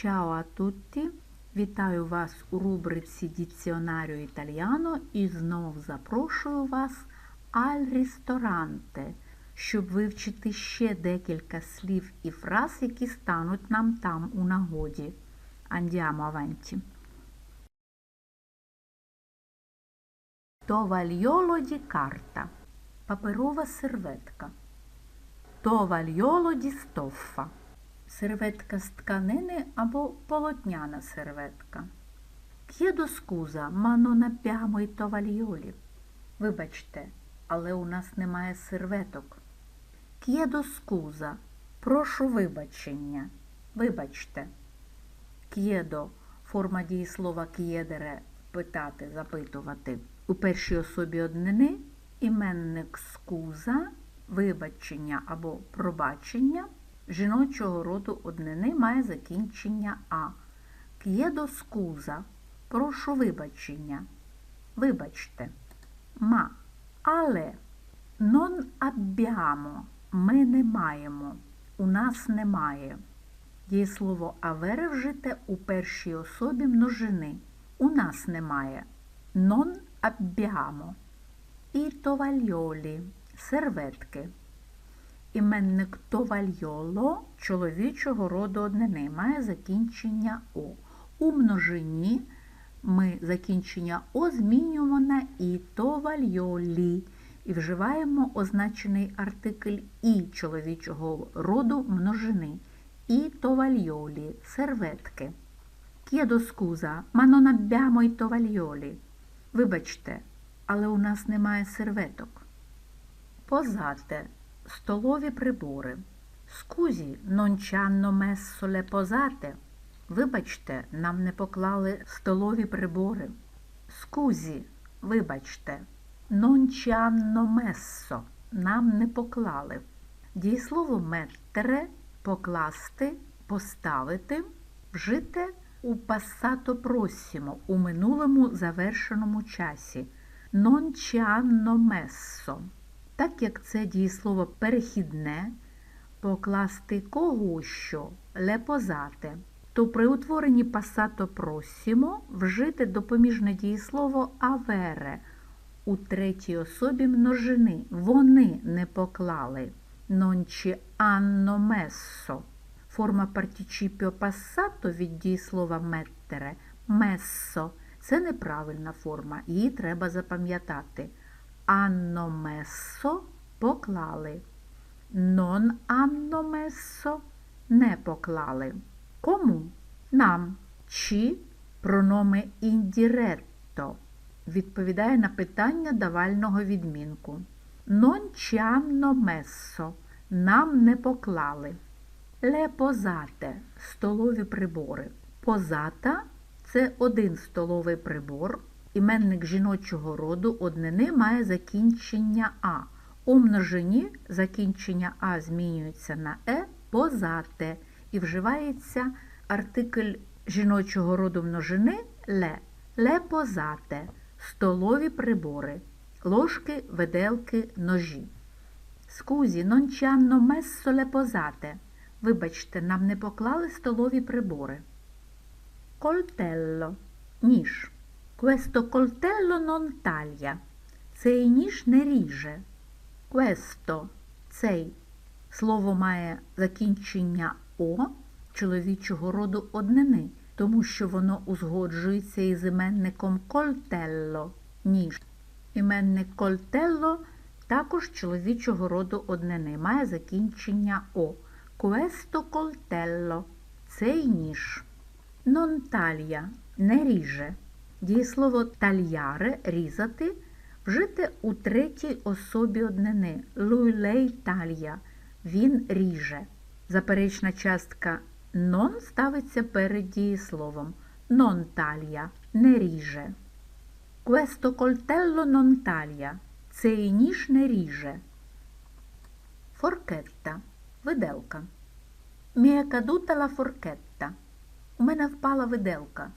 Ciao a tutti! Вітаю вас у рубриці Діціонаріо Італіано і знов запрошую вас аль рісторанте, щоб вивчити ще декілька слів і фраз, які стануть нам там у нагоді. Andiamo avanti. Tovagliolo di carta. Паперова серветка. Tovagliolo di stoffa. Серветка з тканини або полотняна серветка. Scusa, ma non abbiamo i tovaglioli. Вибачте, але у нас немає серветок. Chiedo scusa, прошу вибачення. Вибачте. Chiedo – форма дієслова chiedere – питати, запитувати. У першій особі однини іменник скуза, вибачення або пробачення жіночого роду однини має закінчення А. Chiedo scusa – прошу вибачення. Вибачте. Ма. Але abbiamo – ми не маємо. У нас немає. Дієслово авере вжите у першій особі множини. У нас немає. Non abbiamo. І товальйолі – серветки. Іменник товальйоло чоловічого роду однини має закінчення О. У множині ми закінчення О змінюємо на І товальйолі і вживаємо означений артикль І чоловічого роду множини. І товальйолі серветки. Scusa, ma non abbiamo i. Вибачте, але у нас немає серветок. Позате столові прибори. Скузі, messo le posate. Вибачте, нам не поклали столові прибори. Скузі, вибачте, hanno messo. Нам не поклали. Дієслово mettere – покласти, поставити, вжите у passato prossimo, у минулому завершеному часі. Hanno messo. Так як це дієслово перехідне, покласти кого що лепозати, то при утворенні passato prossimo вжити допоміжне дієслово avere у третій особі множини. Вони не поклали. Non ci hanno. Форма партічіпіо passato від дієслова mettere – messo. Це неправильна форма, її треба запам'ятати. Messo – поклали. Hanno messo – не поклали. Кому? Нам. Чи прономи індіретто відповідає на питання давального відмінку. Non ci hanno нам не поклали. Ле позате – столові прибори. Позата – це один столовий прибор. Іменник жіночого роду однини має закінчення А. У множині закінчення А змінюється на Е позате і вживається артикль жіночого роду множини ле. Ле позате – столові прибори, ложки, виделки, ножі. Скузі, hanno messo le posate. Вибачте, нам не поклали столові прибори. Кольтелло – ніж. Questo coltello non taglia. Цей ніж не ріже. Questo – цей. Слово має закінчення О чоловічого роду однини, тому що воно узгоджується із іменником кольтелло – ніж. Іменник кольтелло також чоловічого роду однини, має закінчення О. Questo coltello – цей ніж. Non taglia – не ріже. Дієслово тальяре різати вжите у третій особі однини. Lei taglia – він ріже. Заперечна частка non ставиться перед дієсловом. Non taglia – не ріже. Questo coltello non taglia – цей ніж не ріже. Форкетта – виделка. È caduta la forchetta. У мене впала виделка.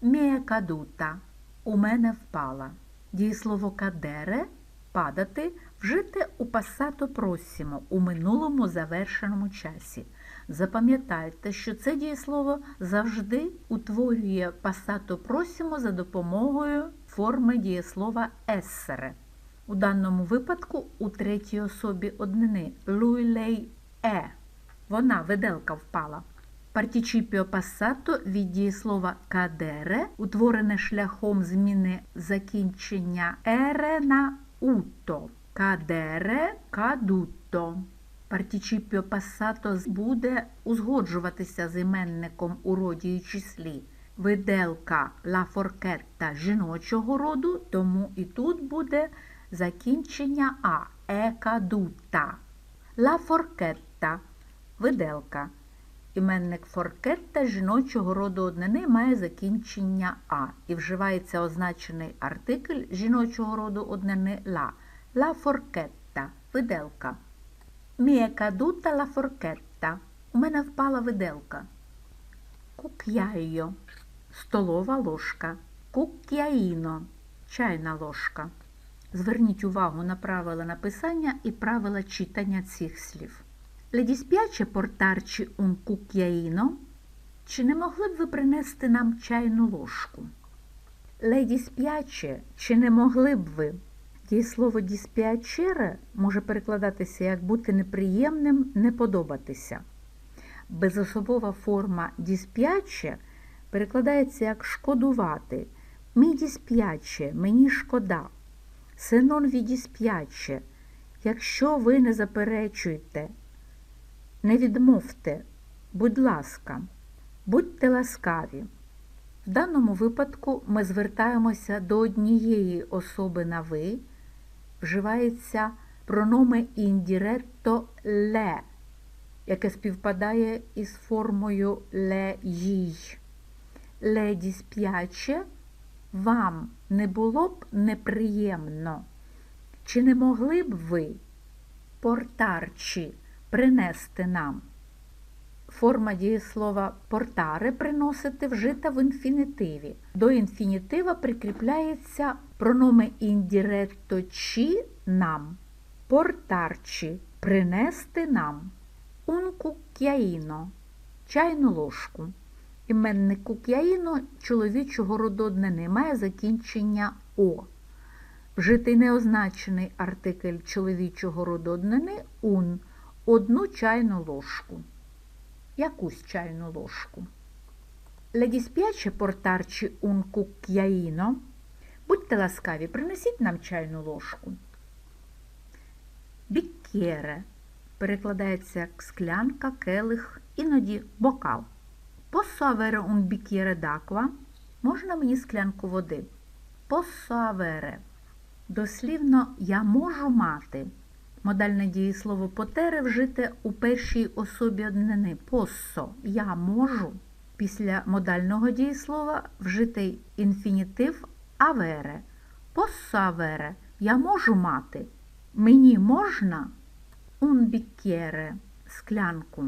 È caduta. У мене впала. Дієслово кадере падати вжите у пасато просімо у минулому завершеному часі. Запам'ятайте, що це дієслово завжди утворює пасато просимо за допомогою форми дієслова ессере. У даному випадку у третій особі однини луй-лей е. Вона виделка впала. Партічіпіо пасато від дієслова кадере, утворене шляхом зміни закінчення ере на уто. Кадере кадуто. Партічіпіо пасато буде узгоджуватися з іменником у роді і числі. Виделка ла форкетта жіночого роду, тому і тут буде закінчення а е кадута. Ла форкетта виделка. Іменник форкетта жіночого роду однини має закінчення а і вживається означений артикль жіночого роду однини ла. Ла форкетта виделка. Міє кадута ла форкетта. У мене впала виделка. Кук'яйо столова ложка. Кук'яїно чайна ложка. Зверніть увагу на правила написання і правила читання цих слів. Le dispiace portarci un cucchiaino? Чи не могли б ви принести нам чайну ложку? Le dispiace, чи не могли б ви? Дієслово dispiacere може перекладатися як бути неприємним, не подобатися. Безособова форма dispiace перекладається як шкодувати. Мі dispiace, мені шкода. Non vi якщо ви не заперечуєте, не відмовте, будь ласка, будьте ласкаві. В даному випадку ми звертаємося до однієї особи на ви, вживається прономе індіретто ле, яке співпадає із формою ле їй. Леді сп'яче, вам не було б неприємно. Чи не могли б ви, портарчі, принести нам? Форма дієслова портаре приносити вжита в інфінітиві. До інфінітива прикріпляється прономе індіретто чі нам. Портарчі принести нам. Un cucchiaino – чайну ложку. Іменник кук'яїно чоловічого рододнини має закінчення О. Вжитий неозначений артикль чоловічого рододнини ун одну чайну ложку. Якусь чайну ложку. Le dispiace portarci un cucchiaino? Будьте ласкаві, принесіть нам чайну ложку. Біккєре перекладається як склянка, келих, іноді бокал. Posso avere un d'acqua? Можна мені склянку води? Posso. Дослівно я можу мати. Модальне дієслово потере вжите у першій особі однини. Posso – я можу. Після модального дієслова вжитий інфінітив авере. Posso avere – я можу мати. Мені можна bicchiere – склянку.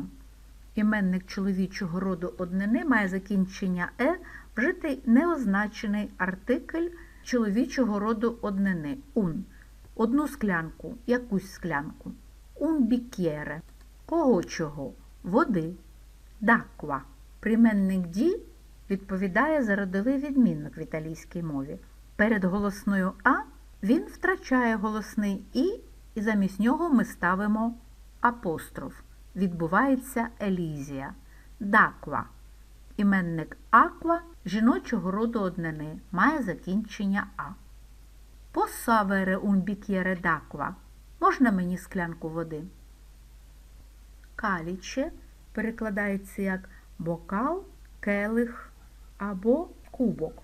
Іменник чоловічого роду однини має закінчення е, вжитий неозначений артикль чоловічого роду однини ун. Одну склянку, якусь склянку. Un bicchiere. Кого чого? Води. D'acqua. Прийменник ді відповідає за родовий відмінник в італійській мові. Перед голосною А він втрачає голосний І, і замість нього ми ставимо апостроф відбувається елізія. Даква. Іменник аква жіночого роду однини має закінчення А. Посавере un bicchiere d'acqua. Можна мені склянку води? Каліче перекладається як бокал, келих або кубок.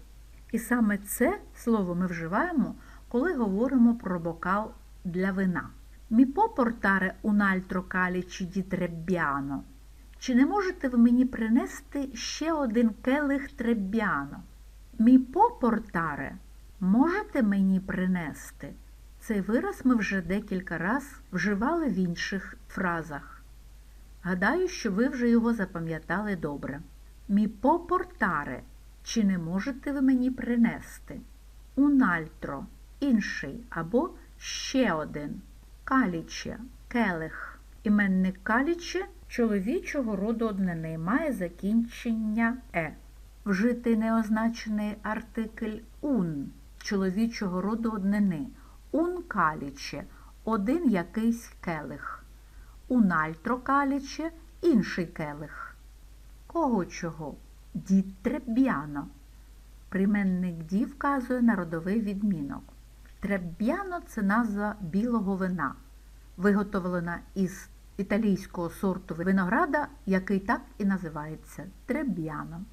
І саме це слово ми вживаємо, коли говоримо про бокал для вина. Мі попортаре un altro calice di trebbiano. Чи не можете ви мені принести ще один келих треббяно? Мі попортаре можете мені принести? Цей вираз ми вже декілька раз вживали в інших фразах. Гадаю, що ви вже його запам'ятали добре. Мі попортаре, чи не можете ви мені принести? Altro – інший або ще один. Каліче, келих. Іменник каліче чоловічого роду однини має закінчення е. Вжитий неозначений артикль ун чоловічого роду однини. Un каліче один якийсь келих. Altro каліче інший келих. Кого чого? Дід треб'яно. Прийменник ді вказує на родовий відмінок. Треб'яно це назва білого вина, виготовлена із італійського сорту винограда, який так і називається треб'яно.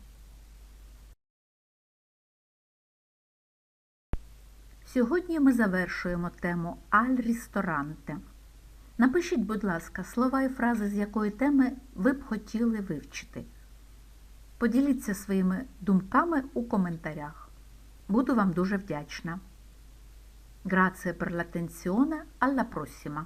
Сьогодні ми завершуємо тему Аль рісторанте. Напишіть, будь ласка, слова і фрази, з якої теми ви б хотіли вивчити. Поділіться своїми думками у коментарях. Буду вам дуже вдячна. Grazie per l'attenzione, alla prossima!